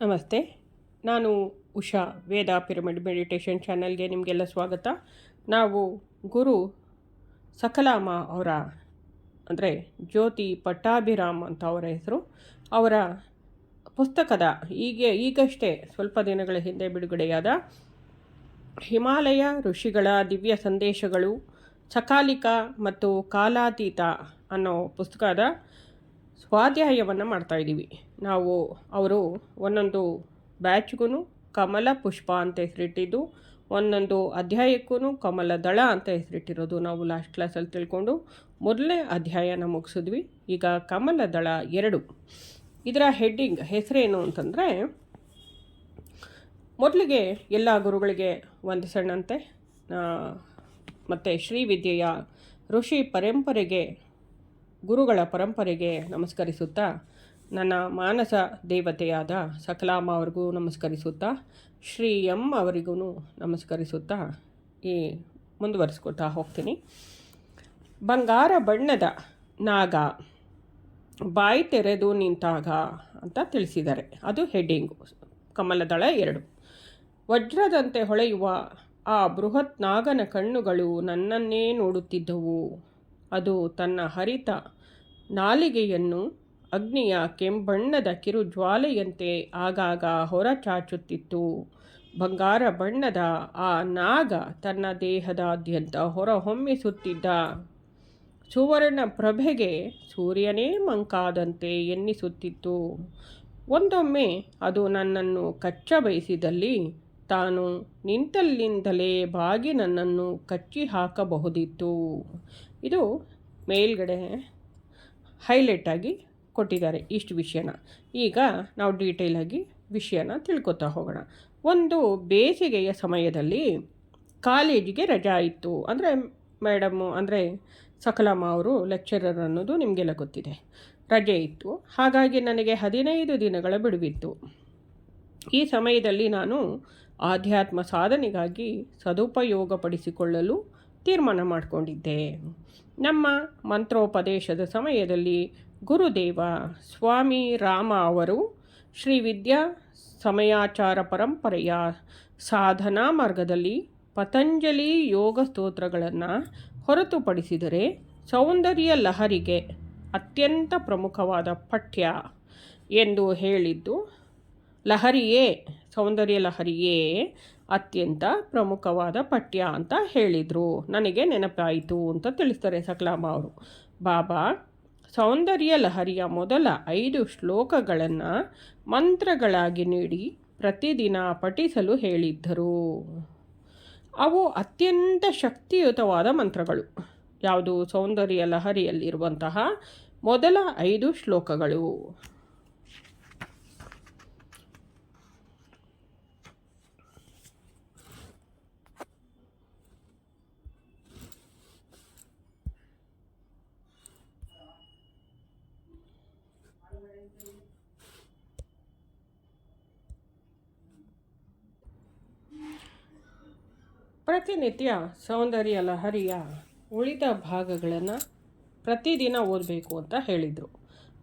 ನಮಸ್ತೆ, ನಾನು ಉಷಾ, ವೇದ pyramid meditation ಚಾನಲ್ಗೆ ನಿಮಗೆಲ್ಲ ಸ್ವಾಗತ. ನಾವು ಗುರು ಸಕಲಾಮ ಅವರ, ಅಂದರೆ ಜ್ಯೋತಿ ಪಟ್ಟಾಭಿರಾಮ್ ಅಂತ ಅವರ ಹೆಸರು, ಅವರ ಪುಸ್ತಕದ ಹೀಗೆ ಈಗಷ್ಟೇ ಸ್ವಲ್ಪ ದಿನಗಳ ಹಿಂದೆ ಬಿಡುಗಡೆಯಾದ ಹಿಮಾಲಯ ಋಷಿಗಳ ದಿವ್ಯ ಸಂದೇಶಗಳು, ಸಕಾಲಿಕ ಮತ್ತು ಕಾಲಾತೀತ ಅನ್ನೋ ಪುಸ್ತಕದ ಸ್ವಾಧ್ಯಾಯವನ್ನು ಮಾಡ್ತಾಯಿದ್ದೀವಿ ನಾವು ಅವರು ಒಂದೊಂದು ಬ್ಯಾಚ್ಗೂ ಕಮಲ ಪುಷ್ಪ ಅಂತ ಹೆಸರಿಟ್ಟಿದ್ದು, ಒಂದೊಂದು ಅಧ್ಯಾಯಕ್ಕೂ ಕಮಲ ದಳ ಅಂತ ಹೆಸರಿಟ್ಟಿರೋದು ನಾವು ಲಾಸ್ಟ್ ಕ್ಲಾಸಲ್ಲಿ ತಿಳ್ಕೊಂಡು ಮೊದಲನೇ ಅಧ್ಯಾಯನ ಮುಗಿಸಿದ್ವಿ. ಈಗ ಕಮಲ ದಳ ಎರಡು. ಇದರ ಹೆಡ್ಡಿಂಗ್ ಹೆಸರೇನು ಅಂತಂದರೆ, ಮೊದಲಿಗೆ ಎಲ್ಲ ಗುರುಗಳಿಗೆ ವಂದಿಸೋಣಂತೆ ಮತ್ತು ಶ್ರೀವಿದ್ಯೆಯ ಋಷಿ ಪರಂಪರೆಗೆ ಗುರುಗಳ ಪರಂಪರೆಗೆ ನಮಸ್ಕರಿಸುತ್ತಾ, ನನ್ನ ಮಾನಸ ದೇವತೆಯಾದ ಸಕಲಾಮ ಅವ್ರಿಗೂ ನಮಸ್ಕರಿಸುತ್ತಾ, ಶ್ರೀ ಎಂ ಅವರಿಗೂ ನಮಸ್ಕರಿಸುತ್ತಾ ಈ ಮುಂದುವರಿಸ್ಕೊಳ್ತಾ ಹೋಗ್ತೀನಿ. ಬಂಗಾರ ಬಣ್ಣದ ನಾಗ, ಬಾಯಿ ತೆರೆದು ನಿಂತಾಗ ಅಂತ ತಿಳಿಸಿದ್ದಾರೆ. ಅದು ಹೆಡ್ಡಿಂಗು ಕಮಲದಳ ಎರಡು. ವಜ್ರದಂತೆ ಹೊಳೆಯುವ ಆ ಬೃಹತ್ ನಾಗನ ಕಣ್ಣುಗಳು ನನ್ನನ್ನೇ ನೋಡುತ್ತಿದ್ದವು. ಅದು ತನ್ನ ಹರಿತ ನಾಲಿಗೆಯನ್ನು ಅಗ್ನಿಯ ಕೆಂಬಣ್ಣದ ಕಿರು ಜ್ವಾಲೆಯಂತೆ ಆಗಾಗ ಹೊರಚಾಚುತ್ತಿತ್ತು. ಬಂಗಾರ ಬಣ್ಣದ ಆ ನಾಗ ತನ್ನ ದೇಹದಾದ್ಯಂತ ಹೊರಹೊಮ್ಮಿಸುತ್ತಿದ್ದ. ಸುವರ್ಣ ಪ್ರಭೆಗೆ ಸೂರ್ಯನೇ ಮಂಕಾದಂತೆ ಎನ್ನಿಸುತ್ತಿತ್ತು. ಒಂದೊಮ್ಮೆ ಅದು ನನ್ನನ್ನು ಕಚ್ಚ ಬಯಸಿದಲ್ಲಿ ತಾನು ನಿಂತಲ್ಲಿಂದಲೇ ಬಾಗಿ ನನ್ನನ್ನು ಕಚ್ಚಿ ಹಾಕಬಹುದಿತ್ತು ಇದು ಮೇಲ್ಗಡೆ ಆಗಿ ಕೊಟ್ಟಿದ್ದಾರೆ ಇಷ್ಟು ವಿಷಯನ. ಈಗ ನಾವು ಡೀಟೇಲಾಗಿ ವಿಷಯನ ತಿಳ್ಕೊತಾ ಹೋಗೋಣ. ಒಂದು ಬೇಸಿಗೆಯ ಸಮಯದಲ್ಲಿ ಕಾಲೇಜಿಗೆ ರಜಾ ಇತ್ತು. ಅಂದರೆ ಮೇಡಮ್ಮು ಅಂದರೆ ಸಕಲಮ್ಮ ಅವರು ಲೆಕ್ಚರರ್ ಅನ್ನೋದು ನಿಮಗೆಲ್ಲ ಗೊತ್ತಿದೆ. ರಜೆ ಇತ್ತು. ಹಾಗಾಗಿ ನನಗೆ ಹದಿನೈದು ದಿನಗಳ ಬಿಡುವಿತ್ತು. ಈ ಸಮಯದಲ್ಲಿ ನಾನು ಆಧ್ಯಾತ್ಮ ಸಾಧನೆಗಾಗಿ ಸದುಪಯೋಗಪಡಿಸಿಕೊಳ್ಳಲು ತೀರ್ಮಾನ ಮಾಡಿಕೊಂಡಿದ್ದೆ. ನಮ್ಮ ಮಂತ್ರೋಪದೇಶದ ಸಮಯದಲ್ಲಿ ಗುರುದೇವ ಸ್ವಾಮಿ ರಾಮ ಅವರು ಶ್ರೀ ವಿದ್ಯಾ ಸಮಯಾಚಾರ ಪರಂಪರೆಯ ಸಾಧನಾ ಮಾರ್ಗದಲ್ಲಿ ಪತಂಜಲಿ ಯೋಗ ಸ್ತೋತ್ರಗಳನ್ನು ಹೊರತುಪಡಿಸಿದರೆ ಸೌಂದರ್ಯ ಲಹರಿಗೆ ಅತ್ಯಂತ ಪ್ರಮುಖವಾದ ಪಠ್ಯ ಎಂದು ಹೇಳಿದ್ದು, ಲಹರಿಯೇ, ಸೌಂದರ್ಯ ಲಹರಿಯೇ ಅತ್ಯಂತ ಪ್ರಮುಖವಾದ ಪಠ್ಯ ಅಂತ ಹೇಳಿದರು. ನನಗೆ ನೆನಪಾಯಿತು ಅಂತ ತಿಳಿಸ್ತಾರೆ ಸಕಲಾಮ ಅವರು. ಬಾಬಾ, ಸೌಂದರ್ಯ ಲಹರಿಯ ಮೊದಲ ಐದು ಶ್ಲೋಕಗಳನ್ನು ಮಂತ್ರಗಳಾಗಿ ನೀಡಿ ಪ್ರತಿದಿನ ಪಠಿಸಲು ಹೇಳಿದ್ದರು. ಅವು ಅತ್ಯಂತ ಶಕ್ತಿಯುತವಾದ ಮಂತ್ರಗಳು. ಯಾವುದು? ಸೌಂದರ್ಯ ಲಹರಿಯಲ್ಲಿರುವಂತಹ ಮೊದಲ ಐದು ಶ್ಲೋಕಗಳು. ಪ್ರತಿನಿತ್ಯ ಸೌಂದರ್ಯ ಲಹರಿಯ ಉಳಿದ ಭಾಗಗಳನ್ನು ಪ್ರತಿದಿನ ಓದಬೇಕು ಅಂತ ಹೇಳಿದರು.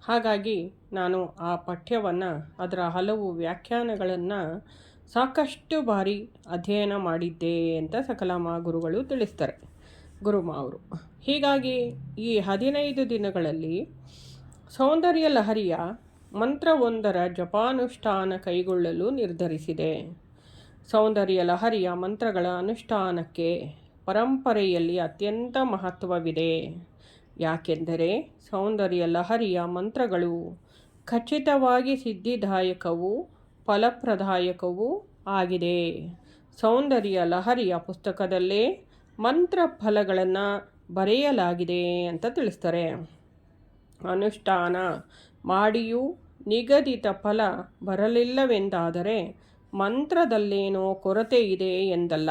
ಹಾಗಾಗಿ ನಾನು ಆ ಪಠ್ಯವನ್ನು ಅದರ ಹಲವು ವ್ಯಾಖ್ಯಾನಗಳನ್ನು ಸಾಕಷ್ಟು ಬಾರಿ ಅಧ್ಯಯನ ಮಾಡಿದ್ದೆ ಅಂತ ಸಕಲಾಮ ಗುರುಗಳು ತಿಳಿಸ್ತಾರೆ. ಗುರುಮ ಅವರು ಹೀಗಾಗಿ ಈ ಹದಿನೈದು ದಿನಗಳಲ್ಲಿ ಸೌಂದರ್ಯ ಲಹರಿಯ ಮಂತ್ರವೊಂದರ ಜಪಾನುಷ್ಠಾನ ಕೈಗೊಳ್ಳಲು ನಿರ್ಧರಿಸಿದೆ. ಸೌಂದರ್ಯ ಲಹರಿಯ ಮಂತ್ರಗಳ ಅನುಷ್ಠಾನಕ್ಕೆ ಪರಂಪರೆಯಲ್ಲಿ ಅತ್ಯಂತ ಮಹತ್ವವಿದೆ. ಯಾಕೆಂದರೆ ಸೌಂದರ್ಯ ಲಹರಿಯ ಮಂತ್ರಗಳು ಖಚಿತವಾಗಿ ಸಿದ್ಧಿದಾಯಕವೂ ಫಲಪ್ರದಾಯಕವೂ ಆಗಿದೆ. ಸೌಂದರ್ಯ ಲಹರಿಯ ಪುಸ್ತಕದಲ್ಲೇ ಮಂತ್ರ ಫಲಗಳನ್ನು ಬರೆಯಲಾಗಿದೆ ಅಂತ ತಿಳಿಸ್ತಾರೆ. ಅನುಷ್ಠಾನ ಮಾಡಿಯೂ ನಿಗದಿತ ಫಲ ಬರಲಿಲ್ಲವೆಂದಾದರೆ ಮಂತ್ರದಲ್ಲೇನೋ ಕೊರತೆ ಇದೆ ಎಂದಲ್ಲ.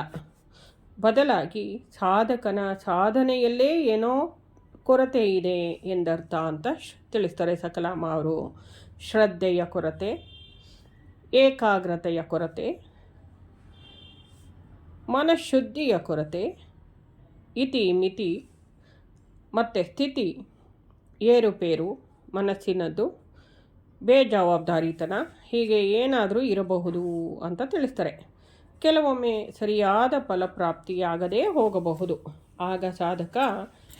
ಬದಲಾಗಿ ಸಾಧಕನ ಸಾಧನೆಯಲ್ಲೇ ಏನೋ ಕೊರತೆ ಇದೆ ಎಂದರ್ಥ ಅಂತ ತಿಳಿಸ್ತಾರೆ ಸಕಲಾಮ ಅವರು. ಶ್ರದ್ಧೆಯ ಕೊರತೆ, ಏಕಾಗ್ರತೆಯ ಕೊರತೆ, ಮನಃಶುದ್ಧಿಯ ಕೊರತೆ, ಇತಿ ಮಿತಿ, ಮತ್ತು ಸ್ಥಿತಿ, ಏರುಪೇರು, ಮನಸ್ಸಿನದ್ದು ಬೇಜವಾಬ್ದಾರಿತನ ಹೀಗೆ ಏನಾದರೂ ಇರಬಹುದು ಅಂತ ತಿಳಿಸ್ತಾರೆ. ಕೆಲವೊಮ್ಮೆ ಸರಿಯಾದ ಫಲಪ್ರಾಪ್ತಿಯಾಗದೇ ಹೋಗಬಹುದು. ಆಗ ಸಾಧಕ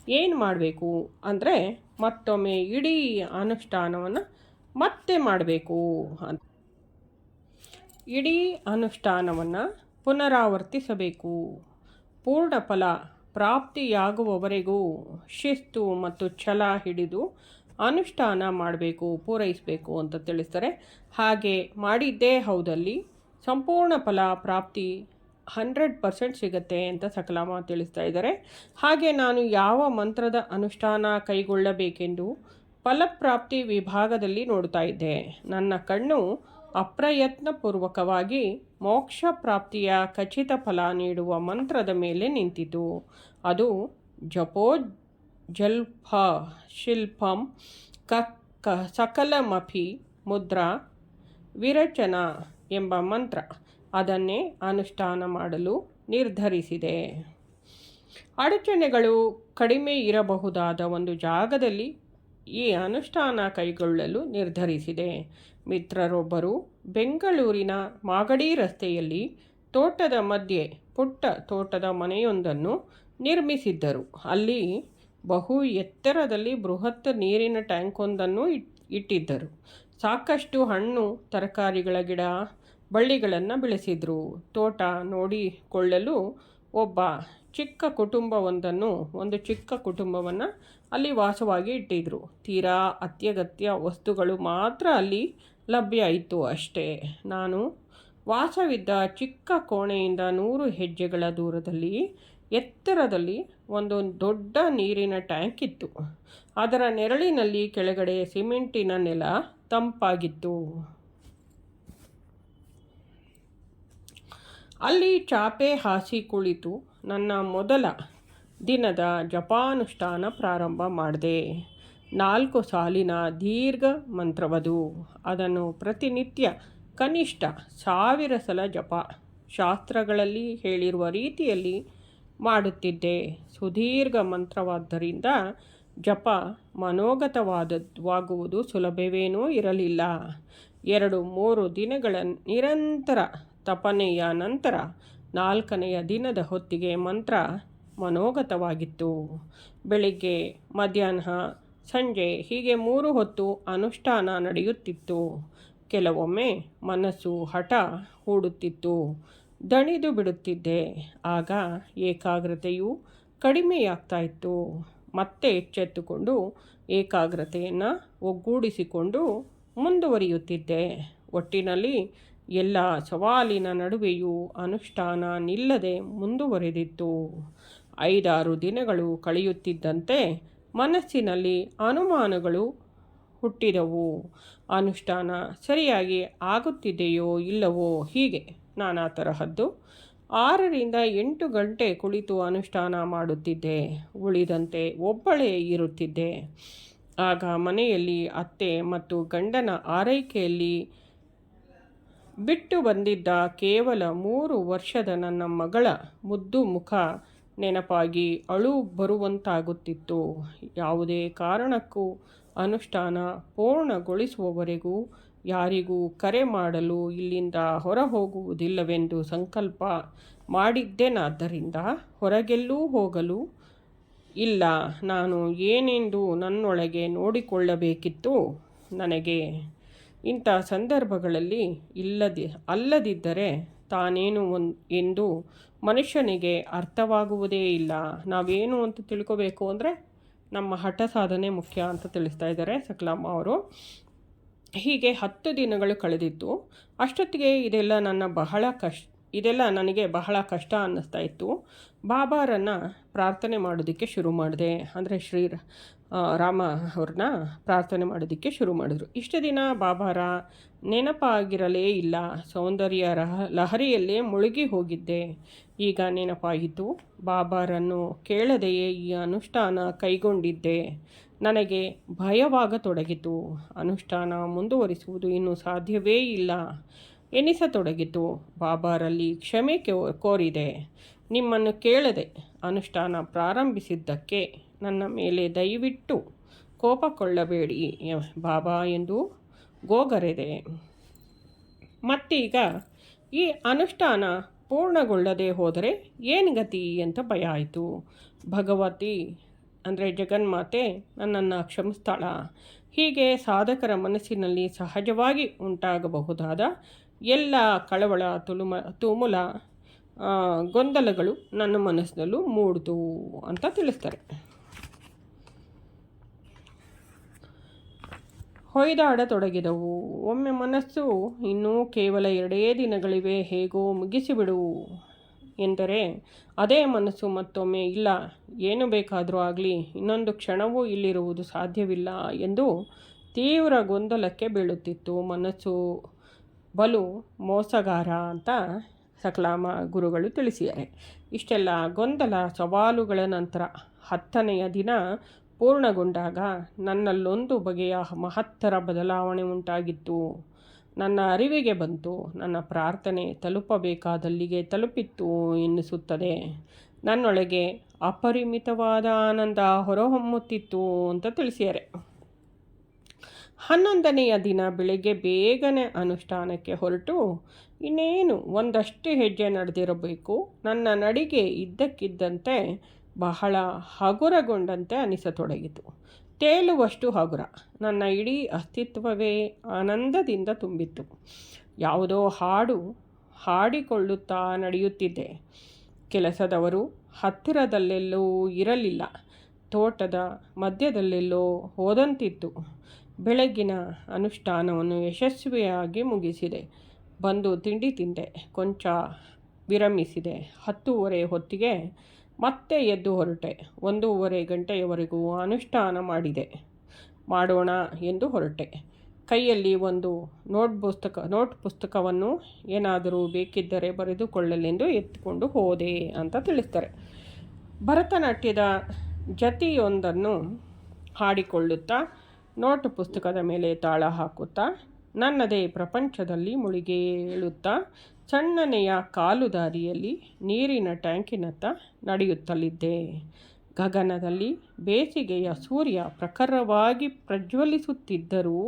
ಏನು ಮಾಡಬೇಕು ಅಂದರೆ ಮತ್ತೊಮ್ಮೆ ಇಡೀ ಅನುಷ್ಠಾನವನ್ನು ಮತ್ತೆ ಮಾಡಬೇಕು ಅಂತ. ಇಡೀ ಅನುಷ್ಠಾನವನ್ನು ಪುನರಾವರ್ತಿಸಬೇಕು. ಪೂರ್ಣ ಫಲ ಪ್ರಾಪ್ತಿಯಾಗುವವರೆಗೂ ಶಿಸ್ತು ಮತ್ತು ಛಲ ಹಿಡಿದು ಅನುಷ್ಠಾನ ಮಾಡಬೇಕು, ಪೂರೈಸಬೇಕು ಅಂತ ತಿಳಿಸ್ತಾರೆ. ಹಾಗೆ ಮಾಡಿದ್ದೇ ಹೌದಲ್ಲಿ ಸಂಪೂರ್ಣ ಫಲ ಪ್ರಾಪ್ತಿ ಹಂಡ್ರೆಡ್ ಪರ್ಸೆಂಟ್ ಸಿಗುತ್ತೆ ಅಂತ ಸಕಲಾಮ ತಿಳಿಸ್ತಾ ಇದ್ದಾರೆ. ಹಾಗೆ ನಾನು ಯಾವ ಮಂತ್ರದ ಅನುಷ್ಠಾನ ಕೈಗೊಳ್ಳಬೇಕೆಂದು ಫಲಪ್ರಾಪ್ತಿ ವಿಭಾಗದಲ್ಲಿ ನೋಡ್ತಾ ಇದ್ದೆ. ನನ್ನ ಕಣ್ಣು ಅಪ್ರಯತ್ನಪೂರ್ವಕವಾಗಿ ಮೋಕ್ಷ ಪ್ರಾಪ್ತಿಯ ಖಚಿತ ಫಲ ನೀಡುವ ಮಂತ್ರದ ಮೇಲೆ ನಿಂತಿತು ಅದು ಜಪೋ ಜಲ್ಫ ಶಿಲ್ಪಂ ಕ ಸಕಲಮಪಿ ಮುದ್ರಾ, ವಿರಚನ ಎಂಬ ಮಂತ್ರ ಅದನ್ನೇ ಅನುಷ್ಠಾನ ಮಾಡಲು ನಿರ್ಧರಿಸಿದೆ. ಅಡಚಣೆಗಳು ಕಡಿಮೆ ಇರಬಹುದಾದ ಒಂದು ಜಾಗದಲ್ಲಿ ಈ ಅನುಷ್ಠಾನ ಕೈಗೊಳ್ಳಲು ನಿರ್ಧರಿಸಿದೆ. ಮಿತ್ರರೊಬ್ಬರು ಬೆಂಗಳೂರಿನ ಮಾಗಡಿ ರಸ್ತೆಯಲ್ಲಿ ತೋಟದ ಮಧ್ಯೆ ಪುಟ್ಟ ತೋಟದ ಮನೆಯೊಂದನ್ನು ನಿರ್ಮಿಸಿದ್ದರು. ಅಲ್ಲಿ ಬಹು ಎತ್ತರದಲ್ಲಿ ಬೃಹತ್ ನೀರಿನ ಟ್ಯಾಂಕೊಂದನ್ನು ಇಟ್ಟಿದ್ದರು. ಸಾಕಷ್ಟು ಹಣ್ಣು, ತರಕಾರಿಗಳ ಗಿಡ, ಬಳ್ಳಿಗಳನ್ನು ಬೆಳೆಸಿದರು. ತೋಟ ನೋಡಿಕೊಳ್ಳಲು ಒಬ್ಬ ಚಿಕ್ಕ ಕುಟುಂಬವೊಂದನ್ನು, ಒಂದು ಚಿಕ್ಕ ಕುಟುಂಬವನ್ನು ಅಲ್ಲಿ ವಾಸವಾಗಿ ಇಟ್ಟಿದ್ದರು ತೀರಾ ಅತ್ಯಗತ್ಯ ವಸ್ತುಗಳು ಮಾತ್ರ ಅಲ್ಲಿ ಲಭ್ಯ ಇತ್ತು ಅಷ್ಟೇ. ನಾನು ವಾಸವಿದ್ದ ಚಿಕ್ಕ ಕೋಣೆಯಿಂದ ನೂರು ಹೆಜ್ಜೆಗಳ ದೂರದಲ್ಲಿ, ಎತ್ತರದಲ್ಲಿ ಒಂದು ದೊಡ್ಡ ನೀರಿನ ಟ್ಯಾಂಕ್ ಇತ್ತು. ಅದರ ನೆರಳಿನಲ್ಲಿ ಕೆಳಗಡೆ ಸಿಮೆಂಟಿನ ನೆಲ ತಂಪಾಗಿತ್ತು. ಅಲ್ಲಿ ಚಾಪೆ ಹಾಸಿ ಕುಳಿತು ನನ್ನ ಮೊದಲ ದಿನದ ಜಪಾನುಷ್ಠಾನ ಪ್ರಾರಂಭ ಮಾಡಿದೆ. ನಾಲ್ಕು ಸಾಲಿನ ದೀರ್ಘ ಮಂತ್ರವದು. ಅದನ್ನು ಪ್ರತಿನಿತ್ಯ ಕನಿಷ್ಠ ಸಾವಿರ ಸಲ ಜಪ ಶಾಸ್ತ್ರಗಳಲ್ಲಿ ಹೇಳಿರುವ ರೀತಿಯಲ್ಲಿ ಮಾಡುತ್ತಿದ್ದೆ. ಸುದೀರ್ಘ ಮಂತ್ರವಾದ್ದರಿಂದ ಜಪ ಮನೋಗತವಾದದ್ವಾಗುವುದು ಸುಲಭವೇನೂ ಇರಲಿಲ್ಲ. ಎರಡು ಮೂರು ದಿನಗಳ ನಿರಂತರ ತಪನೆಯ ನಂತರ ನಾಲ್ಕನೆಯ ದಿನದ ಹೊತ್ತಿಗೆ ಮಂತ್ರ ಮನೋಗತವಾಗಿತ್ತು. ಬೆಳಿಗ್ಗೆ, ಮಧ್ಯಾಹ್ನ, ಸಂಜೆ ಹೀಗೆ ಮೂರು ಹೊತ್ತು ಅನುಷ್ಠಾನ ನಡೆಯುತ್ತಿತ್ತು. ಕೆಲವೊಮ್ಮೆ ಮನಸ್ಸು ಹಠ ಹೂಡುತ್ತಿತ್ತು. ದಣಿದು ಬಿಡುತ್ತಿದ್ದೆ. ಆಗ ಏಕಾಗ್ರತೆಯು ಕಡಿಮೆಯಾಗ್ತಾ ಇತ್ತು ಮತ್ತೆ ಎಚ್ಚೆತ್ತುಕೊಂಡು ಏಕಾಗ್ರತೆಯನ್ನು ಒಗ್ಗೂಡಿಸಿಕೊಂಡು ಮುಂದುವರಿಯುತ್ತಿದ್ದೆ. ಒಟ್ಟಿನಲ್ಲಿ ಎಲ್ಲ ಸವಾಲಿನ ನಡುವೆಯೂ ಅನುಷ್ಠಾನ ನಿಲ್ಲದೆ ಮುಂದುವರೆದಿತ್ತು. ಐದಾರು ದಿನಗಳು ಕಳೆಯುತ್ತಿದ್ದಂತೆ ಮನಸ್ಸಿನಲ್ಲಿ ಅನುಮಾನಗಳು ಹುಟ್ಟಿದವು. ಅನುಷ್ಠಾನ ಸರಿಯಾಗಿ ಆಗುತ್ತಿದೆಯೋ ಇಲ್ಲವೋ ಹೀಗೆ ನಾನಾ ತರಹದ್ದು. ಆರರಿಂದ ಎಂಟು ಗಂಟೆ ಕುಳಿತು ಅನುಷ್ಠಾನ ಮಾಡುತ್ತಿದ್ದೆ. ಉಳಿದಂತೆ ಒಬ್ಬಳೇ ಇರುತ್ತಿದ್ದೆ. ಆಗ ಮನೆಯಲ್ಲಿ ಅತ್ತೆ ಮತ್ತು ಗಂಡನ ಆರೈಕೆಯಲ್ಲಿ ಬಿಟ್ಟು ಬಂದಿದ್ದ ಕೇವಲ ಮೂರು ವರ್ಷದ ನನ್ನ ಮಗಳ ಮುದ್ದು ಮುಖ ನೆನಪಾಗಿ ಅಳು ಬರುವಂತಾಗುತ್ತಿತ್ತು. ಯಾವುದೇ ಕಾರಣಕ್ಕೂ ಅನುಷ್ಠಾನ ಪೂರ್ಣಗೊಳಿಸುವವರೆಗೂ ಯಾರಿಗೂ ಕರೆ ಮಾಡಲು ಇಲ್ಲಿಂದ ಹೊರ ಹೋಗುವುದಿಲ್ಲವೆಂದು ಸಂಕಲ್ಪ ಮಾಡಿದ್ದೇನಾದ್ದರಿಂದ ಹೊರಗೆಲ್ಲೂ ಹೋಗಲು ಇಲ್ಲ. ನಾನು ಏನೆಂದು ನನ್ನೊಳಗೆ ನೋಡಿಕೊಳ್ಳಬೇಕಿತ್ತು? ನನಗೆ ಇಂಥ ಸಂದರ್ಭಗಳಲ್ಲಿ ಇಲ್ಲದಿ, ಅಲ್ಲದಿದ್ದರೆ ತಾನೇನು ಒಂದು ಎಂದು ಮನುಷ್ಯನಿಗೆ ಅರ್ಥವಾಗುವುದೇ ಇಲ್ಲ. ನಾವೇನು ಅಂತ ತಿಳ್ಕೋಬೇಕು ಅಂದರೆ ನಮ್ಮ ಹಠ ಸಾಧನೆ ಮುಖ್ಯ ಅಂತ ತಿಳಿಸ್ತಾ ಇದ್ದಾರೆ ಸಕಲಮ್ಮ ಅವರು. ಹೀಗೆ ಹತ್ತು ದಿನಗಳು ಕಳೆದಿತ್ತು ಅಷ್ಟೊತ್ತಿಗೆ ಇದೆಲ್ಲ ನನ್ನ ಬಹಳ ಕಷ್ಟ ಇದೆಲ್ಲ ನನಗೆ ಬಹಳ ಕಷ್ಟ ಅನ್ನಿಸ್ತಾ ಇತ್ತು. ಬಾಬಾರನ್ನು ಪ್ರಾರ್ಥನೆ ಮಾಡೋದಕ್ಕೆ ಶುರು ಮಾಡಿದೆ. ಅಂದರೆ ಶ್ರೀ ರಾಮ ಅವ್ರನ್ನ ಪ್ರಾರ್ಥನೆ ಮಾಡೋದಕ್ಕೆ ಶುರು ಮಾಡಿದ್ರು. ಇಷ್ಟು ದಿನ ಬಾಬಾರ ನೆನಪಾಗಿರಲೇ ಇಲ್ಲ. ಸೌಂದರ್ಯ ರಹ, ಲಹರಿಯಲ್ಲೇ ಮುಳುಗಿ ಹೋಗಿದ್ದೆ. ಈಗ ನೆನಪಾಯಿತು. ಬಾಬಾರನ್ನು ಕೇಳದೆಯೇ ಈ ಅನುಷ್ಠಾನ ಕೈಗೊಂಡಿದ್ದೆ. ನನಗೆ ಭಯವಾಗತೊಡಗಿತು. ಅನುಷ್ಠಾನ ಮುಂದುವರಿಸುವುದು ಇನ್ನೂ ಸಾಧ್ಯವೇ ಇಲ್ಲ. ಎನಿಸತೊಡಗಿತು. ಬಾಬಾರಲ್ಲಿ ಕ್ಷಮೆ ಕೋರಿದೆ. ನಿಮ್ಮನ್ನು ಕೇಳದೆ ಅನುಷ್ಠಾನ ಪ್ರಾರಂಭಿಸಿದ್ದಕ್ಕೆ ನನ್ನ ಮೇಲೆ ದಯವಿಟ್ಟು ಕೋಪಕೊಳ್ಳಬೇಡಿ ಬಾಬಾ ಎಂದು ಗೋಗರೆದೆ. ಮತ್ತೀಗ ಈ ಅನುಷ್ಠಾನ ಪೂರ್ಣಗೊಳ್ಳದೆ ಹೋದರೆ ಏನು ಗತಿ ಅಂತ ಭಯ ಆಯಿತು. ಭಗವತಿ ಅಂದರೆ ಜಗನ್ಮಾತೆ ನನ್ನನ್ನು ಕ್ಷಮಿಸ್ತಾಳ. ಹೀಗೆ ಸಾಧಕರ ಮನಸ್ಸಿನಲ್ಲಿ ಸಹಜವಾಗಿ ಉಂಟಾಗಬಹುದಾದ ಎಲ್ಲ ಕಳವಳ, ತುಳುಮ, ತುಮುಲ ಗೊಂದಲಗಳು ನನ್ನ ಮನಸ್ಸಿನಲ್ಲೂ ಮೂಡಿತು ಅಂತ ತಿಳಿಸ್ತಾರೆ. ಹೊಯ್ದಾಡತೊಡಗಿದವು. ಒಮ್ಮೆ ಮನಸ್ಸು ಇನ್ನೂ ಕೇವಲ ಎರಡೇ ದಿನಗಳಿವೆ, ಹೇಗೋ ಮುಗಿಸಿಬಿಡು. ಎಂದರೆ, ಅದೇ ಮನಸ್ಸು ಮತ್ತೊಮ್ಮೆ, ಇಲ್ಲ, ಏನು ಬೇಕಾದರೂ ಆಗಲಿ, ಇನ್ನೊಂದು ಕ್ಷಣವೂ ಇಲ್ಲಿರುವುದು ಸಾಧ್ಯವಿಲ್ಲ ಎಂದು ತೀವ್ರ ಗೊಂದಲಕ್ಕೆ ಬೀಳುತ್ತಿತ್ತು ಮನಸ್ಸು. ಬಲು ಮೋಸಗಾರ ಅಂತ ಸಕಲಾಮ ಗುರುಗಳು ತಿಳಿಸಿದ್ದಾರೆ. ಇಷ್ಟೆಲ್ಲ ಗೊಂದಲ ಸವಾಲುಗಳ ನಂತರ ಹತ್ತನೆಯ ದಿನ ಪೂರ್ಣಗೊಂಡಾಗ ನನ್ನಲ್ಲೊಂದು ಬಗೆಯ ಮಹತ್ತರ ಬದಲಾವಣೆ ಉಂಟಾಗಿತ್ತು. ನನ್ನ ಅರಿವಿಗೆ ಬಂತು, ನನ್ನ ಪ್ರಾರ್ಥನೆ ತಲುಪಬೇಕಾದಲ್ಲಿಗೆ ತಲುಪಿತ್ತು ಎನ್ನಿಸುತ್ತದೆ. ನನ್ನೊಳಗೆ ಅಪರಿಮಿತವಾದ ಆನಂದ ಹೊರಹೊಮ್ಮುತ್ತಿತ್ತು ಅಂತ ತಿಳಿಸಿದ್ದಾರೆ ಹನ್ನೊಂದನೆಯ ದಿನ ಬೆಳಿಗ್ಗೆ ಬೇಗನೆ ಅನುಷ್ಠಾನಕ್ಕೆ ಹೊರಟು, ಇನ್ನೇನು ಒಂದಷ್ಟು ಹೆಜ್ಜೆ ನಡೆದಿರಬೇಕು, ನನ್ನ ನಡಿಗೆ ಇದ್ದಕ್ಕಿದ್ದಂತೆ ಬಹಳ ಹಗುರಗೊಂಡಂತೆ ಅನಿಸತೊಡಗಿತು. ತೇಲುವಷ್ಟು ಹಗುರ. ನನ್ನ ಇಡೀ ಅಸ್ತಿತ್ವವೇ ಆನಂದದಿಂದ ತುಂಬಿತ್ತು. ಯಾವುದೋ ಹಾಡು ಹಾಡಿಕೊಳ್ಳುತ್ತಾ ನಡೆಯುತ್ತಿದ್ದೆ. ಕೆಲಸದವರು ಹತ್ತಿರದಲ್ಲೆಲ್ಲೋ ಇರಲಿಲ್ಲ. ತೋಟದ ಮಧ್ಯದಲ್ಲೆಲ್ಲೋ ಹೋದಂತಿತ್ತು. ಬೆಳಗ್ಗಿನ ಅನುಷ್ಠಾನವನ್ನು ಯಶಸ್ವಿಯಾಗಿ ಮುಗಿಸಿದೆ. ಬಂದು ತಿಂಡಿ ತಿಂದೆ. ಕೊಂಚ ವಿರಮಿಸಿದೆ. ಹತ್ತೂವರೆ ಹೊತ್ತಿಗೆ ಮತ್ತೆ ಎದ್ದು ಹೊರಟೆ. ಒಂದೂವರೆ ಗಂಟೆಯವರೆಗೂ ಅನುಷ್ಠಾನ ಮಾಡಿದೆ. ಮಾಡೋಣ ಎಂದು ಹೊರಟೆ. ಕೈಯಲ್ಲಿ ಒಂದು ನೋಟ್ ಪುಸ್ತಕ, ನೋಟ್ ಪುಸ್ತಕವನ್ನು ಏನಾದರೂ ಬೇಕಿದ್ದರೆ ಬರೆದುಕೊಳ್ಳಲೆಂದು ಎತ್ತಿಕೊಂಡು ಹೋದೆ ಅಂತ ತಿಳಿಸ್ತಾರೆ. ಭರತನಾಟ್ಯದ ಜತಿಯೊಂದನ್ನು ಹಾಡಿಕೊಳ್ಳುತ್ತಾ, ನೋಟ್ ಪುಸ್ತಕದ ಮೇಲೆ ತಾಳ ಹಾಕುತ್ತಾ, ನನ್ನದೇ ಪ್ರಪಂಚದಲ್ಲಿ ಮುಳುಗೇಳುತ್ತಾ ಸಣ್ಣನೆಯ ಕಾಲುದಾರಿಯಲ್ಲಿ ನೀರಿನ ಟ್ಯಾಂಕಿನತ್ತ ನಡೆಯುತ್ತಲಿದ್ದೆ. ಗಗನದಲ್ಲಿ ಬೇಸಿಗೆಯ ಸೂರ್ಯ ಪ್ರಖರವಾಗಿ ಪ್ರಜ್ವಲಿಸುತ್ತಿದ್ದರೂ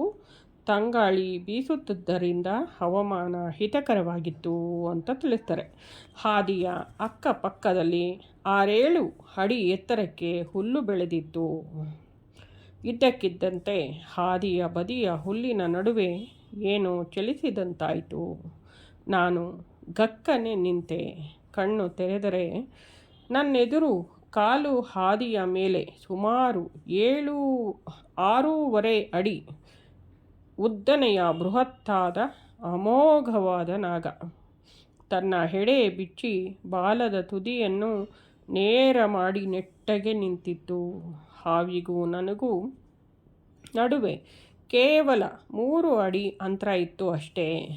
ತಂಗಾಳಿ ಬೀಸುತ್ತಿದ್ದರಿಂದ ಹವಾಮಾನ ಹಿತಕರವಾಗಿತ್ತು ಅಂತ ತಿಳಿಸ್ತಾರೆ ಹಾದಿಯ ಅಕ್ಕಪಕ್ಕದಲ್ಲಿ ಆರೇಳು ಅಡಿ ಎತ್ತರಕ್ಕೆ ಹುಲ್ಲು ಬೆಳೆದಿತ್ತು. ಇದ್ದಕ್ಕಿದ್ದಂತೆ ಹಾದಿಯ ಬದಿಯ ಹುಲ್ಲಿನ ನಡುವೆ ಏನೋ ಚಲಿಸಿದಂತಾಯಿತು. ನಾನು ಗಕ್ಕನೆ ನಿಂತೆ ಕಣ್ಣು ತೆರೆದರೆ ನನ್ನೆದುರು ಕಾಲು ಹಾದಿಯ ಮೇಲೆ ಸುಮಾರು ಏಳು, ಆರೂವರೆ ಅಡಿ ಉದ್ದನೆಯ ಬೃಹತ್ತಾದ ಅಮೋಘವಾದ ನಾಗ. ತನ್ನ ಹೆಡೆ ಬಿಚ್ಚಿ ಬಾಲದ ತುದಿಯನ್ನು ನೇರ ಮಾಡಿ ನೆಟ್ಟಗೆ ನಿಂತಿತ್ತು. ಹಾವಿಗೂ ನನಗೂ ನಡುವೆ ಕೇವಲ ಮೂರು ಅಡಿ ಅಂತರ ಇತ್ತು ಅಷ್ಟೇ.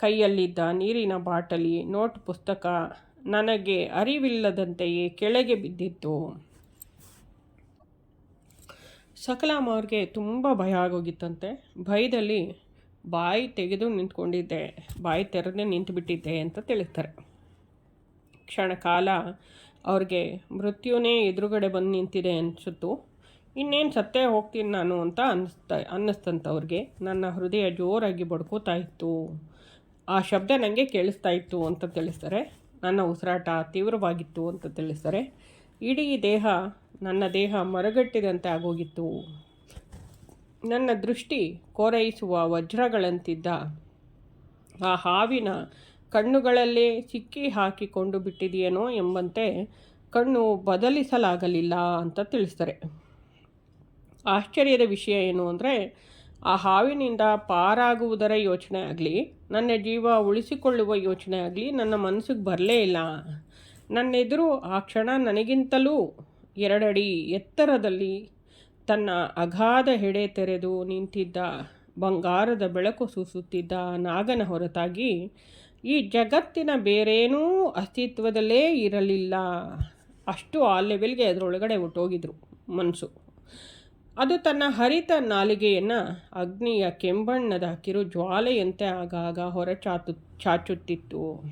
ಕೈಯಲ್ಲಿದ್ದ ನೀರಿನ ಬಾಟಲಿ, ನೋಟ್ ಪುಸ್ತಕ ನನಗೆ ಅರಿವಿಲ್ಲದಂತೆಯೇ ಕೆಳಗೆ ಬಿದ್ದಿತ್ತು. ಸಕಲಾಮ್ ಅವ್ರಿಗೆ ತುಂಬ ಭಯ ಆಗೋಗಿತ್ತಂತೆ. ಭಯದಲ್ಲಿ ಬಾಯಿ ತೆಗೆದು ನಿಂತ್ಕೊಂಡಿದ್ದೆ. ಬಾಯಿ ತೆರೆದೇ ನಿಂತುಬಿಟ್ಟಿದ್ದೆ ಅಂತ ತಿಳಿಸ್ತಾರೆ. ಕ್ಷಣ ಕಾಲ ಅವ್ರಿಗೆ ಮೃತ್ಯುನೇ ಎದುರುಗಡೆ ಬಂದು ನಿಂತಿದೆ ಅನಿಸುತ್ತು. ಇನ್ನೇನು ಸತ್ತೇ ಹೋಗ್ತೀನಿ ನಾನು ಅಂತ ಅನ್ನಿಸ್ತಾ ಅನ್ನಿಸ್ತಂತವ್ರಿಗೆ ನನ್ನ ಹೃದಯ ಜೋರಾಗಿ ಬಡ್ಕೋತಾ ಇತ್ತು. ಆ ಶಬ್ದ ನನಗೆ ಕೇಳಿಸ್ತಾ ಇತ್ತು ಅಂತ ತಿಳಿಸ್ತಾರೆ. ನನ್ನ ಉಸಿರಾಟ ತೀವ್ರವಾಗಿತ್ತು ಅಂತ ತಿಳಿಸ್ತಾರೆ. ಇಡೀ ದೇಹ, ನನ್ನ ದೇಹ ಮರಗಟ್ಟಿದಂತೆ ಆಗೋಗಿತ್ತು. ನನ್ನ ದೃಷ್ಟಿ ಕೋರೈಸುವ ವಜ್ರಗಳಂತಿದ್ದ ಆ ಹಾವಿನ ಕಣ್ಣುಗಳಲ್ಲೇ ಸಿಕ್ಕಿ ಹಾಕಿಕೊಂಡು ಬಿಟ್ಟಿದೆಯೇನೋ ಎಂಬಂತೆ ಕಣ್ಣು ಬದಲಿಸಲಾಗಲಿಲ್ಲ ಅಂತ ತಿಳಿಸ್ತಾರೆ. ಆಶ್ಚರ್ಯದ ವಿಷಯ ಏನು ಅಂದರೆ, ಆ ಹಾವಿನಿಂದ ಪಾರಾಗುವುದರ ಯೋಚನೆ ಆಗಲಿ ನನ್ನ ಜೀವ ಉಳಿಸಿಕೊಳ್ಳುವ ಯೋಚನೆ ಆಗಲಿ ನನ್ನ ಮನಸ್ಸಿಗೆ ಬರಲೇ ಇಲ್ಲ. ನನ್ನೆದುರು ಆ ಕ್ಷಣ ನನಗಿಂತಲೂ ಎರಡಡಿ ಎತ್ತರದಲ್ಲಿ ತನ್ನ ಅಗಾಧ ಹೆಡೆ ತೆರೆದು ನಿಂತಿದ್ದ ಬಂಗಾರದ ಬೆಳಕು ಸೂಸುತ್ತಿದ್ದ ನಾಗನ ಹೊರತಾಗಿ, ಈ ಜಗತ್ತಿನ ಬೇರೇನೂ ಅಸ್ತಿತ್ವದಲ್ಲೇ ಇರಲಿಲ್ಲ. ಅಷ್ಟು ಆ ಲೆವೆಲ್ಗೆ ಅದರೊಳಗಡೆ ಹೊಟ್ಟೋಗಿದ್ರು ಮನಸ್ಸು ಅದು ತನ್ನ ಹರಿತ ನಾಲಿಗೆಯನ್ನು ಅಗ್ನಿಯ ಕೆಂಬಣ್ಣದ ಕಿರು ಜ್ವಾಲೆಯಂತೆ ಆಗಾಗ ಹೊರಚಾತು, ಚಾಚುತ್ತಿತ್ತು.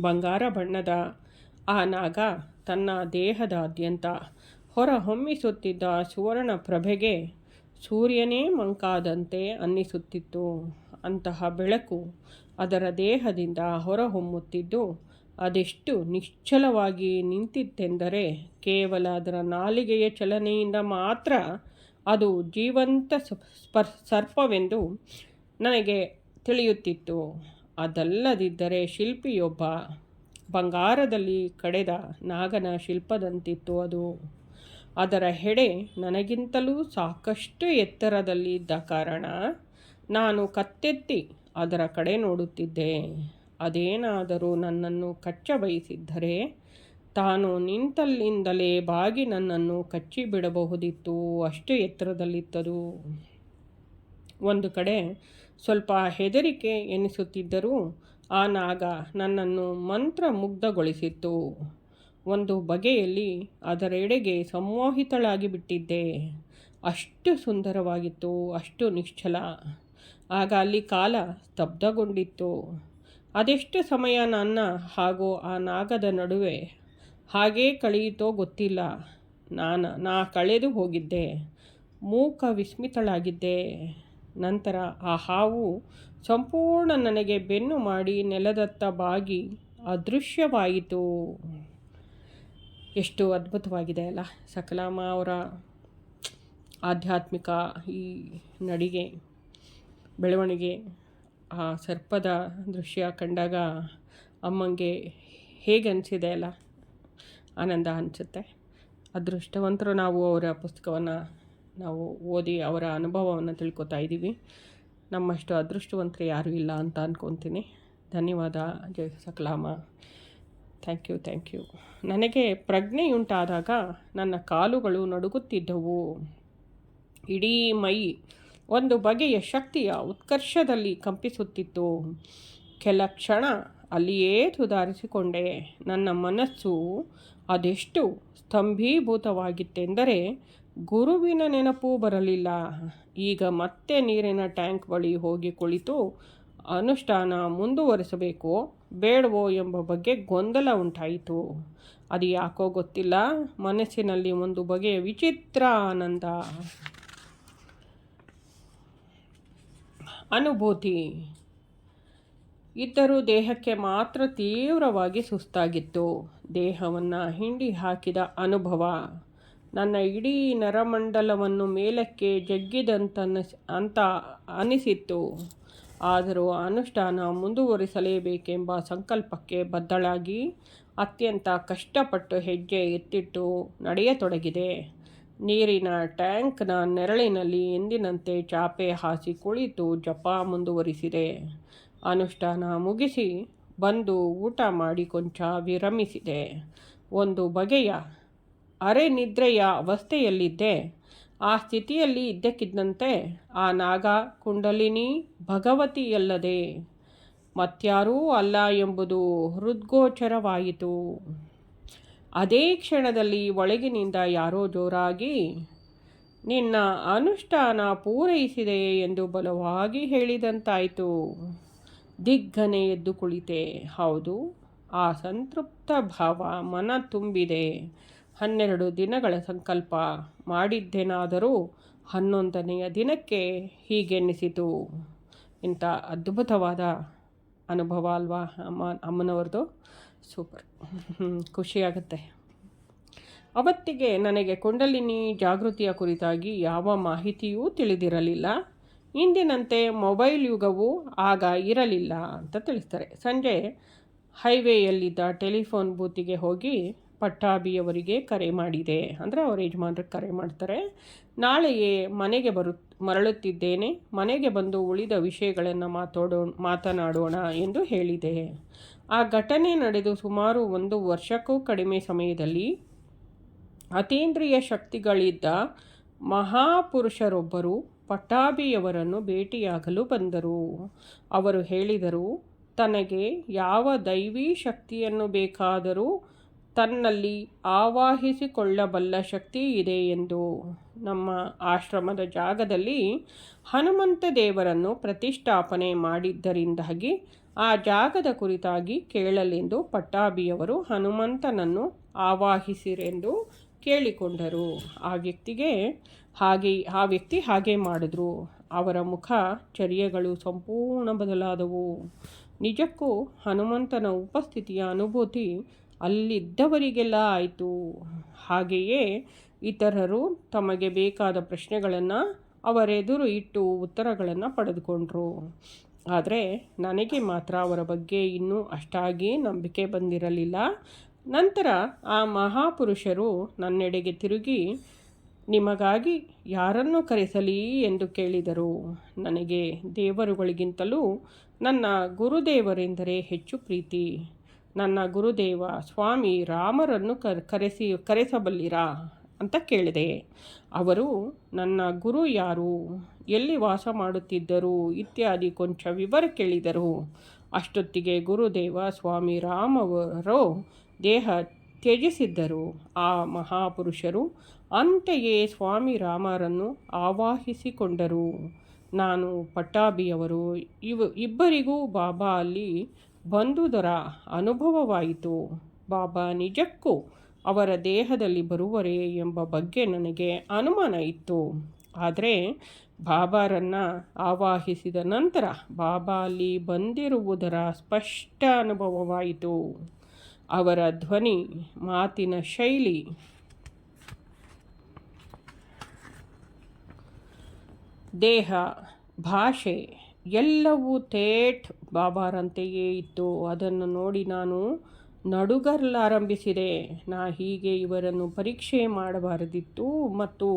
ಬಂಗಾರ ಬಣ್ಣದ ಆ ನಾಗ ತನ್ನ ದೇಹದಾದ್ಯಂತ ಹೊರ ಹೊಮ್ಮಿಸುತ್ತಿದ್ದ ಸುವರ್ಣ ಪ್ರಭೆಗೆ ಸೂರ್ಯನೇ ಮಂಕಾದಂತೆ ಅನ್ನಿಸುತ್ತಿತ್ತು. ಅಂತಹ ಬೆಳಕು ಅದರ ದೇಹದಿಂದ ಹೊರಹೊಮ್ಮುತ್ತಿದ್ದು ಅದೆಷ್ಟು ನಿಶ್ಚಲವಾಗಿ ನಿಂತಿತ್ತೆಂದರೆ ಕೇವಲ ಅದರ ನಾಲಿಗೆಯ ಚಲನೆಯಿಂದ ಮಾತ್ರ ಅದು ಜೀವಂತ ಸ್ಪರ್, ಸರ್ಪವೆಂದು ನನಗೆ ತಿಳಿಯುತ್ತಿತ್ತು. ಅದಲ್ಲದಿದ್ದರೆ ಶಿಲ್ಪಿಯೊಬ್ಬ ಬಂಗಾರದಲ್ಲಿ ಕಡೆದ ನಾಗನ ಶಿಲ್ಪದಂತಿತ್ತು ಅದು. ಅದರ ಹೆಡೆ ನನಗಿಂತಲೂ ಸಾಕಷ್ಟು ಎತ್ತರದಲ್ಲಿದ್ದ ಕಾರಣ ನಾನು ಕತ್ತೆತ್ತಿ ಅದರ ಕಡೆ ನೋಡುತ್ತಿದ್ದೆ. ಅದೇನಾದರೂ ನನ್ನನ್ನು ಕಚ್ಚ ಬಯಸಿದ್ದರೆ ತಾನು ನಿಂತಲ್ಲಿಂದಲೇ ಬಾಗಿ ನನ್ನನ್ನು ಕಚ್ಚಿ ಬಿಡಬಹುದಿತ್ತು ಅಷ್ಟು ಎತ್ತರದಲ್ಲಿತ್ತದು. ಒಂದು ಕಡೆ ಸ್ವಲ್ಪ ಹೆದರಿಕೆ ಎನಿಸುತ್ತಿದ್ದರೂ ಆ ನಾಗ ನನ್ನನ್ನು ಮಂತ್ರ ಮುಗ್ಧಗೊಳಿಸಿತ್ತು ಒಂದು ಬಗೆಯಲ್ಲಿ ಅದರೆಡೆಗೆ ಸಂಮೋಹಿತಳಾಗಿ ಬಿಟ್ಟಿದ್ದೆ. ಅಷ್ಟು ಸುಂದರವಾಗಿತ್ತು, ಅಷ್ಟು ನಿಶ್ಚಲ. ಆಗ ಅಲ್ಲಿ ಕಾಲ ಸ್ತಬ್ಧಗೊಂಡಿತ್ತು. ಅದೆಷ್ಟು ಸಮಯ ನನ್ನ ಹಾಗೂ ಆ ನಾಗದ ನಡುವೆ? ಹಾಗೇ ಕಳೆಯಿತೋ ಗೊತ್ತಿಲ್ಲ. ನಾನು, ನಾ ಕಳೆದು ಹೋಗಿದ್ದೆ. ಮೂಕ ವಿಸ್ಮಿತಳಾಗಿದ್ದೆ. ನಂತರ ಆ ಹಾವು ಸಂಪೂರ್ಣ ನನಗೆ ಬೆನ್ನು ಮಾಡಿ ನೆಲದತ್ತ ಬಾಗಿ ಅದೃಶ್ಯವಾಯಿತು. ಎಷ್ಟು ಅದ್ಭುತವಾಗಿದೆ ಅಲ್ಲ. ಸಕಲಾಮ ಅವರ ಆಧ್ಯಾತ್ಮಿಕ ಈ ನಡಿಗೆ, ಬೆಳವಣಿಗೆ. ಆ ಸರ್ಪದ ದೃಶ್ಯ ಕಂಡಾಗ ಅಮ್ಮಂಗೆ ಹೇಗೆ ಅನಿಸಿದೆ ಅಲ್ಲ? ಆನಂದ ಅನಿಸುತ್ತೆ. ಅದೃಷ್ಟವಂತರು ನಾವು ಅವರ ಪುಸ್ತಕವನ್ನು ನಾವು ಓದಿ ಅವರ ಅನುಭವವನ್ನು ತಿಳ್ಕೊತಾ ಇದ್ದೀವಿ. ನಮ್ಮಷ್ಟು ಅದೃಷ್ಟವಂತರು ಯಾರೂ ಇಲ್ಲ ಅಂತ ಅಂದ್ಕೊತೀನಿ ಧನ್ಯವಾದ ಜಯ ಸಕಲಾಮ. Thank you thank you. ನನಗೆ ಪ್ರಜ್ಞೆಯುಂಟಾದಾಗ ನನ್ನ ಕಾಲುಗಳು ನಡುಗುತ್ತಿದ್ದವು. ಇಡೀ ಮೈ ಒಂದು ಬಗೆಯ ಶಕ್ತಿಯ ಉತ್ಕರ್ಷದಲ್ಲಿ ಕಂಪಿಸುತ್ತಿತ್ತು. ಕೆಲ ಕ್ಷಣ ಅಲ್ಲಿಯೇ ಸುಧಾರಿಸಿಕೊಂಡೆ. ನನ್ನ ಮನಸ್ಸು ಅದೆಷ್ಟು ಸ್ತಂಭೀಭೂತವಾಗಿತ್ತೆಂದರೆ ಗುರುವಿನ ನೆನಪು ಬರಲಿಲ್ಲ. ಈಗ ಮತ್ತೆ ನೀರಿನ ಟ್ಯಾಂಕ್ ಬಳಿ ಹೋಗಿ ಕುಳಿತು ಅನುಷ್ಠಾನ ಮುಂದುವರಿಸಬೇಕೋ, ಬೇಡವೋ ಎಂಬ ಬಗ್ಗೆ ಗೊಂದಲ ಉಂಟಾಯಿತು. ಅದು ಯಾಕೋ ಗೊತ್ತಿಲ್ಲ, ಮನಸ್ಸಿನಲ್ಲಿ ಒಂದು ಬಗೆಯ ವಿಚಿತ್ರ ಆನಂದ ಅನುಭೂತಿ. ಇದ್ದರೂ ದೇಹಕ್ಕೆ ಮಾತ್ರ ತೀವ್ರವಾಗಿ ಸುಸ್ತಾಗಿತ್ತು. ದೇಹವನ್ನು ಹಿಂಡಿ ಹಾಕಿದ ಅನುಭವ. ನನ್ನ ಇಡೀ ನರಮಂಡಲವನ್ನು ಮೇಲಕ್ಕೆ ಜಗ್ಗಿದಂತ ಅಂತ ಅನಿಸಿತ್ತು. ಆದರೂ ಅನುಷ್ಠಾನ ಮುಂದುವರಿಸಲೇಬೇಕೆಂಬ ಸಂಕಲ್ಪಕ್ಕೆ ಬದ್ದಳಾಗಿ ಅತ್ಯಂತ ಕಷ್ಟಪಟ್ಟು ಹೆಜ್ಜೆ ಎತ್ತಿಟ್ಟು ನಡೆಯತೊಡಗಿದೆ. ನೀರಿನ ಟ್ಯಾಂಕ್ನ ನೆರಳಿನಲ್ಲಿ ಎಂದಿನಂತೆ ಚಾಪೆ ಹಾಸಿ ಕುಳಿತು ಜಪ ಮುಂದುವರಿಸಿದೆ. ಅನುಷ್ಠಾನ ಮುಗಿಸಿ ಬಂದು ಊಟ ಮಾಡಿ ಕೊಂಚ ವಿರಮಿಸಿದೆ. ಒಂದು ಬಗೆಯ ಅರೆ ನಿದ್ರೆಯ ಅವಸ್ಥೆಯಲ್ಲಿದ್ದೆ. ಆ ಸ್ಥಿತಿಯಲ್ಲಿ ಇದ್ದಕ್ಕಿದ್ದಂತೆ ಆ ನಾಗ ಕುಂಡಲಿನಿ ಭಗವತಿಯಲ್ಲದೆ ಮತ್ಯಾರೂ ಅಲ್ಲ ಎಂಬುದು ಹೃದ್ಗೋಚರವಾಯಿತು. ಅದೇ ಕ್ಷಣದಲ್ಲಿ ಒಳಗಿನಿಂದ ಯಾರೋ ಜೋರಾಗಿ, ನಿನ್ನ ಅನುಷ್ಠಾನ ಪೂರೈಸಿದೆ ಎಂದು ಬಲವಾಗಿ ಹೇಳಿದಂತಾಯಿತು. ದಿಗ್ಗನೆ ಎದ್ದು ಕುಳಿತೆ. ಹೌದು, ಆ ಸಂತೃಪ್ತ ಭಾವ ಮನ ತುಂಬಿದೆ. ಹನ್ನೆರಡು ದಿನಗಳ ಸಂಕಲ್ಪ. ಮಾಡಿದ್ದೇನಾದರೂ ಹನ್ನೊಂದನೆಯ ದಿನಕ್ಕೆ ಹೀಗೆನ್ನಿಸಿತು. ಇಂಥ ಅದ್ಭುತವಾದ ಅನುಭವ ಅಲ್ವಾ ಅಮ್ಮ, ಅಮ್ಮನವ್ರದ್ದು? ಸೂಪರ್. ಖುಷಿಯಾಗುತ್ತೆ. ಅವತ್ತಿಗೆ ನನಗೆ ಕುಂಡಲಿನಿ ಜಾಗೃತಿಯ ಕುರಿತಾಗಿ ಯಾವ ಮಾಹಿತಿಯೂ ತಿಳಿದಿರಲಿಲ್ಲ. ಇಂದಿನಂತೆ ಮೊಬೈಲ್ ಯುಗವು ಆಗ ಇರಲಿಲ್ಲ ಅಂತ ತಿಳಿಸ್ತಾರೆ. ಸಂಜೆ ಹೈವೇಯಲ್ಲಿದ್ದ ಟೆಲಿಫೋನ್ ಬೂತಿಗೆ ಹೋಗಿ ಪಟ್ಟಾಭಿಯವರಿಗೆ ಕರೆ ಮಾಡಿದೆ. ಅಂದರೆ ಅವ್ರ ಯಜಮಾನ್ರಿಗೆ ಕರೆ ಮಾಡ್ತಾರೆ. ನಾಳೆಯೇ ಮನೆಗೆ ಬರು, ಮರಳುತ್ತಿದ್ದೇನೆ. ಮನೆಗೆ ಬಂದು ಉಳಿದ ವಿಷಯಗಳನ್ನು ಮಾತಾಡೋ, ಮಾತನಾಡೋಣ ಎಂದು ಹೇಳಿದೆ. ಆ ಘಟನೆ ನಡೆದು ಸುಮಾರು ಒಂದು ವರ್ಷಕ್ಕೂ ಕಡಿಮೆ ಸಮಯದಲ್ಲಿ ಅತೀಂದ್ರಿಯ ಶಕ್ತಿಗಳಿದ್ದ ಮಹಾಪುರುಷರೊಬ್ಬರು ಪಟ್ಟಾಭಿಯವರನ್ನು ಭೇಟಿಯಾಗಲು ಬಂದರು. ಅವರು ಹೇಳಿದರು, ತನಗೆ ಯಾವ ದೈವೀ ಶಕ್ತಿಯನ್ನು ಬೇಕಾದರೂ ತನ್ನಲ್ಲಿ ಆವಾಹಿಸಿಕೊಳ್ಳಬಲ್ಲ ಶಕ್ತಿ ಇದೆ ಎಂದು ನಮ್ಮ ಆಶ್ರಮದ ಜಾಗದಲ್ಲಿ ಹನುಮಂತ ದೇವರನ್ನು ಪ್ರತಿಷ್ಠಾಪನೆ ಮಾಡಿದ್ದರಿಂದಾಗಿ ಆ ಜಾಗದ ಕುರಿತಾಗಿ ಕೇಳಲೆಂದು ಪಟ್ಟಾಭಿಯವರು ಹನುಮಂತನನ್ನು ಆವಾಹಿಸಿರೆಂದು ಕೇಳಿಕೊಂಡರು. ಆ ವ್ಯಕ್ತಿಗೆ ಹಾಗೆ, ಆ ವ್ಯಕ್ತಿ ಹಾಗೆ ಮಾಡಿದ್ರು. ಅವರ ಮುಖ ಚರ್ಯಗಳು ಸಂಪೂರ್ಣ ಬದಲಾದವು. ನಿಜಕ್ಕೂ ಹನುಮಂತನ ಉಪಸ್ಥಿತಿಯ ಅನುಭೂತಿ ಅಲ್ಲಿದ್ದವರಿಗೆಲ್ಲ ಆಯಿತು. ಹಾಗೆಯೇ ಇತರರು ತಮಗೆ ಬೇಕಾದ ಪ್ರಶ್ನೆಗಳನ್ನು ಅವರೆದುರು ಇಟ್ಟು ಉತ್ತರಗಳನ್ನು ಪಡೆದುಕೊಂಡರು. ಆದರೆ ನನಗೆ ಮಾತ್ರ ಅವರ ಬಗ್ಗೆ ಇನ್ನೂ ಅಷ್ಟಾಗಿ ನಂಬಿಕೆ ಬಂದಿರಲಿಲ್ಲ. ನಂತರ ಆ ಮಹಾಪುರುಷರು ನನ್ನೆಡೆಗೆ ತಿರುಗಿ, ನಿಮಗಾಗಿ ಯಾರನ್ನು ಕರೆಸಲಿ? ಎಂದು ಕೇಳಿದರು. ನನಗೆ ದೇವರುಗಳಿಗಿಂತಲೂ ನನ್ನ ಗುರುದೇವರೆಂದರೆ ಹೆಚ್ಚು ಪ್ರೀತಿ. ನನ್ನ ಗುರುದೇವ ಸ್ವಾಮಿ ರಾಮರನ್ನು ಕರೆಸಿ, ಕರೆಸಬಲ್ಲಿರಾ? ಅಂತ ಕೇಳಿದೆ. ಅವರು, ನನ್ನ ಗುರು ಯಾರು? ಎಲ್ಲಿ ವಾಸ ಮಾಡುತ್ತಿದ್ದರು? ಇತ್ಯಾದಿ ಕೊಂಚ ವಿವರ ಕೇಳಿದರು. ಅಷ್ಟೊತ್ತಿಗೆ ಗುರುದೇವ ಸ್ವಾಮಿ ರಾಮವರು ದೇಹ ತ್ಯಜಿಸಿದ್ದರು. ಆ ಮಹಾಪುರುಷರು ಅಂತೆಯೇ ಸ್ವಾಮಿ ರಾಮರನ್ನು ಆವಾಹಿಸಿಕೊಂಡರು. ನಾನು ಪಟ್ಟಾಭಿಯವರು. ಇವ, ಇಬ್ಬರಿಗೂ ಬಾಬಾ ಅಲ್ಲಿ ಬಂದುದರ ಅನುಭವವಾಯಿತು. ಬಾಬಾ ನಿಜಕ್ಕೂ ಅವರ ದೇಹದಲ್ಲಿ ಬರುವರೇ ಎಂಬ ಬಗ್ಗೆ ನನಗೆ ಅನುಮಾನ ಇತ್ತು. ಆದರೆ ಬಾಬಾರನ್ನು ಆವಾಹಿಸಿದ ನಂತರ ಬಾಬಾ ಅಲ್ಲಿ ಬಂದಿರುವುದರ ಸ್ಪಷ್ಟ ಅನುಭವವಾಯಿತು. ಅವರ ಧ್ವನಿ, ಮಾತಿನ ಶೈಲಿ, ದೇಹ, ಭಾಷೆ ಎಲ್ಲವೂ ತೇಟ್ ಬಾಬಾರಂತೆಯೇ ಇತ್ತು. ಅದನ್ನು ನೋಡಿ ನಾನು ನಡುಗರಲಾರಂಭಿಸಿದೆ ನಾ ಹೀಗೆ ಇವರನ್ನು ಪರೀಕ್ಷೆ ಮಾಡಬಾರದಿತ್ತು ಮತ್ತು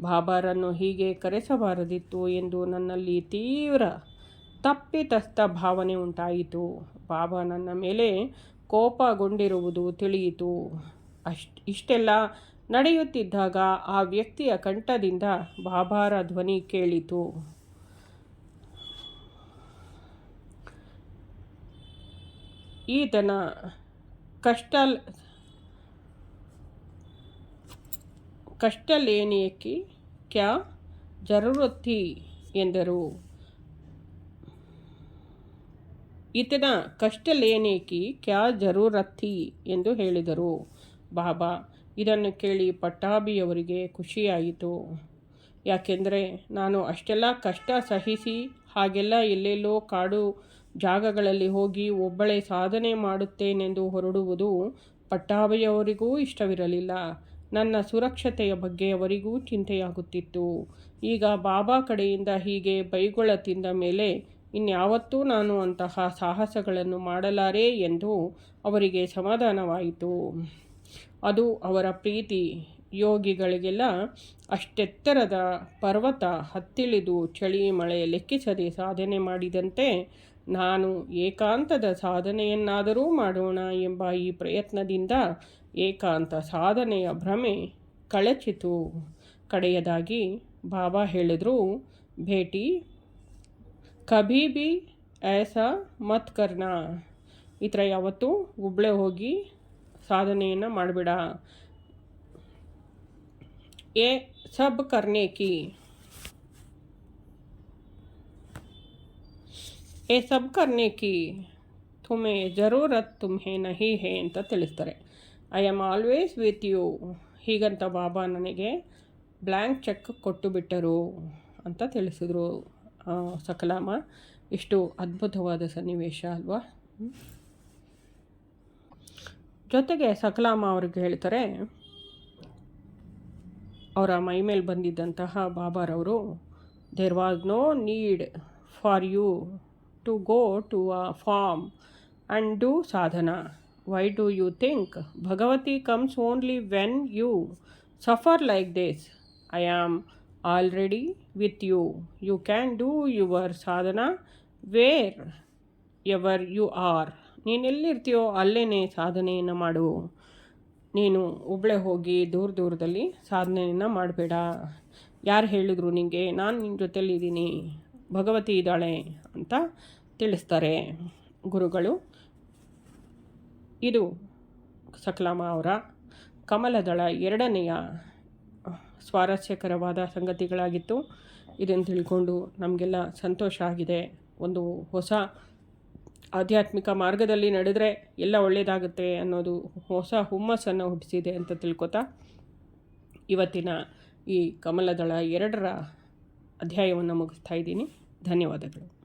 ಬಾಬಾರನ್ನು ಹೀಗೆ ಕರೆಸಬಾರದಿತ್ತು ಎಂದು ನನ್ನಲ್ಲಿ ತೀವ್ರ ತಪ್ಪಿತಸ್ಥ ಭಾವನೆ ಉಂಟಾಯಿತು. ಬಾಬಾ ನನ್ನ ಮೇಲೆ ಕೋಪಗೊಂಡಿರುವುದು ತಿಳಿಯಿತು. ಅಷ್ಟ್, ಇಷ್ಟೆಲ್ಲ ನಡೆಯುತ್ತಿದ್ದಾಗ ಆ ವ್ಯಕ್ತಿಯ ಕಂಠದಿಂದ ಬಾಬಾರ ಧ್ವನಿ ಕೇಳಿತು. ಈತನ ಕಷ್ಟ ಕಷ್ಟ ಲೇನಿಯಕ್ಕೆ ಕ್ಯಾ ಜರೂರತ್ತಿ ಎಂದರು. ಈತನ ಕಷ್ಟ ಲೇನೇಕಿ ಕ್ಯಾ ಜರೂರತ್ತಿ ಎಂದು ಹೇಳಿದರು. ಬಾಬಾ, ಇದನ್ನು ಕೇಳಿ ಪಟ್ಟಾಭಿಯವರಿಗೆ ಖುಷಿಯಾಯಿತು. ಯಾಕೆಂದರೆ ನಾನು ಅಷ್ಟೆಲ್ಲ ಕಷ್ಟ ಸಹಿಸಿ ಹಾಗೆಲ್ಲ ಎಲ್ಲೆಲ್ಲೋ ಕಾಡು ಜಾಗಗಳಲ್ಲಿ ಹೋಗಿ ಒಬ್ಬಳೇ ಸಾಧನೆ ಮಾಡುತ್ತೇನೆಂದು ಹೊರಡುವುದು ಪಟ್ಟಾಭಿಯವರಿಗೂ ಇಷ್ಟವಿರಲಿಲ್ಲ. ನನ್ನ ಸುರಕ್ಷತೆಯ ಬಗ್ಗೆ ಅವರಿಗೂ ಚಿಂತೆಯಾಗುತ್ತಿತ್ತು. ಈಗ ಬಾಬಾ ಕಡೆಯಿಂದ ಹೀಗೆ ಬೈಗೊಳ ತಿಂದ ಮೇಲೆ ಇನ್ಯಾವತ್ತೂ ನಾನು ಅಂತಹ ಸಾಹಸಗಳನ್ನು ಮಾಡಲಾರೆ ಎಂದು ಅವರಿಗೆ ಸಮಾಧಾನವಾಯಿತು. ಅದು ಅವರ ಪ್ರೀತಿ. ಯೋಗಿಗಳಿಗೆಲ್ಲ ಅಷ್ಟೆತ್ತರದ ಪರ್ವತ ಹತ್ತಿಳಿದು ಚಳಿ ಮಳೆ ಲೆಕ್ಕಿಸದೆ ಸಾಧನೆ ಮಾಡಿದಂತೆ ನಾನು ಏಕಾಂತದ ಸಾಧನೆಯನ್ನಾದರೂ ಮಾಡೋಣ ಎಂಬ ಈ ಪ್ರಯತ್ನದಿಂದ ಏಕಾಂತ ಸಾಧನೆಯ ಭ್ರಮೆ ಕಳಚಿತು. ಕಡೆಯದಾಗಿ ಬಾಬಾ ಹೇಳಿದರು, ಭೇಟಿ ಕಭಿ ಬಿ ಐಸ ಮತ್ ಕರ್ಣ ಈ ಥರ ಯಾವತ್ತೂ ಒಬ್ಬಳೆ ಹೋಗಿ ಸಾಧನೆಯನ್ನು ಮಾಡಬೇಡ. ಏ ಸಬ್ ಕರ್ನೆ ಕಿ ಎ ಸಬ್ ಕರ್ನೆ ಕಿ, ತುಮೆ ಜರೂರತ್ ತುಮ್ಹೆ ನಹಿ ಹೇ ಅಂತ ತಿಳಿಸ್ತಾರೆ. I am always with you ಹೀಗಂತ ಬಾಬಾ ನನಗೆ ಬ್ಲ್ಯಾಂಕ್ ಚೆಕ್ ಕೊಟ್ಟು ಬಿಟ್ಟರು ಅಂತ ತಿಳಿಸಿದರು ಸಕಲಾಮ. ಇಷ್ಟು ಅದ್ಭುತವಾದ ಸನ್ನಿವೇಶ ಅಲ್ವಾ? ಜೊತೆಗೆ ಸಕಲಾಮ ಅವ್ರಿಗೆ ಹೇಳ್ತಾರೆ, ಅವರ ಮೈ ಮೇಲೆ ಬಂದಿದ್ದಂತಹ ಬಾಬಾರವರು there was no need for you to go to a farm and do sadhana why do you think Bhagavati comes only when you suffer like this I am already with you you can do your sadhana wherever you are ನೀನು ಎಲ್ಲಿರ್ತೀಯೋ ಅಲ್ಲೇ ಸಾಧನೆಯನ್ನು ಮಾಡು. ನೀನು ಒಬ್ಬಳೆ ಹೋಗಿ ದೂರ ದೂರದಲ್ಲಿ ಸಾಧನೆಯನ್ನು ಮಾಡಬೇಡ. ಯಾರು ಹೇಳಿದ್ರು ನಿನಗೆ ನಾನು ನಿನ್ನ ಜೊತೆಲಿದ್ದೀನಿ. ಭಗವತಿ ಇದ್ದಾಳೆ ಅಂತ ತಿಳಿಸ್ತಾರೆ ಗುರುಗಳು. ಇದು ಸಕಲಾಮ ಅವರ ಕಮಲದಳ ಎರಡನೆಯ ಸ್ವಾರಸ್ಯಕರವಾದ ಸಂಗತಿಗಳಾಗಿತ್ತು. ಇದನ್ನು ತಿಳ್ಕೊಂಡು ನಮಗೆಲ್ಲ ಸಂತೋಷ ಆಗಿದೆ. ಒಂದು ಹೊಸ ಆಧ್ಯಾತ್ಮಿಕ ಮಾರ್ಗದಲ್ಲಿ ನಡೆದರೆ ಎಲ್ಲ ಒಳ್ಳೆಯದಾಗುತ್ತೆ ಅನ್ನೋದು ಹೊಸ ಹುಮ್ಮಸ್ಸನ್ನು ಹುಟ್ಟಿಸಿದೆ ಅಂತ ತಿಳ್ಕೊತಾ ಇವತ್ತಿನ ಈ ಕಮಲದಳ ಎರಡರ ಅಧ್ಯಾಯವನ್ನು ಮುಗಿಸ್ತಾ ಇದ್ದೀನಿ. ಧನ್ಯವಾದಗಳು.